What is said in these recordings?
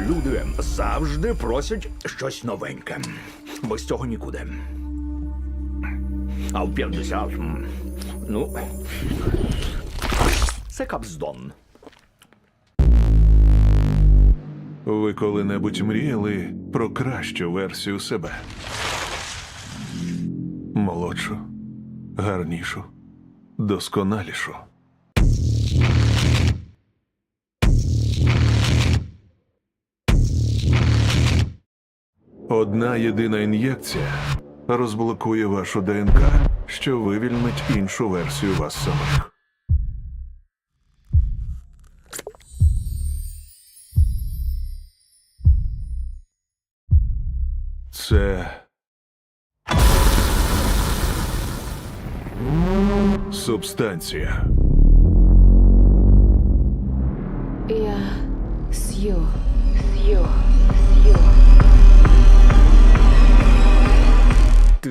Люди завжди просять щось новеньке. Без цього нікуди. А в 50, ну, це капздон. Ви коли-небудь мріяли про кращу версію себе? Молодшу, гарнішу, досконалішу. Одна єдина ін'єкція розблокує вашу ДНК, що вивільнить іншу версію вас самих. Це. Субстанція. Я Сью. Сью.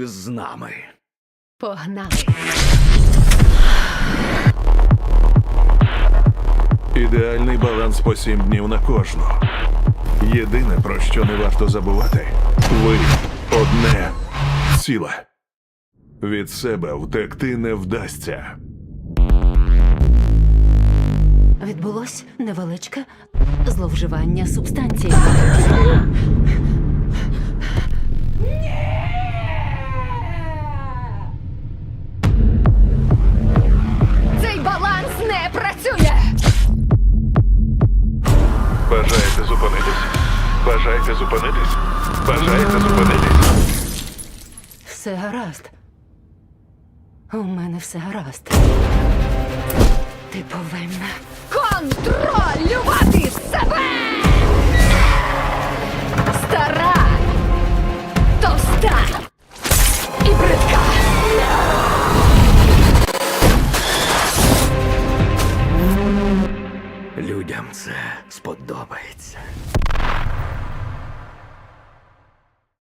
Ти з нами. Погнали. Ідеальний баланс по сім днів на кожну. Єдине, про що не варто забувати, ви одне ціле. Від себе втекти не вдасться. Відбулось невеличке зловживання субстанції. Баланс не працює! Бажаєте зупинитись? Бажаєте зупинитись? Бажаєте зупинитись? Все гаразд. У мене все гаразд. Ти повинна контролювати Людям це сподобається.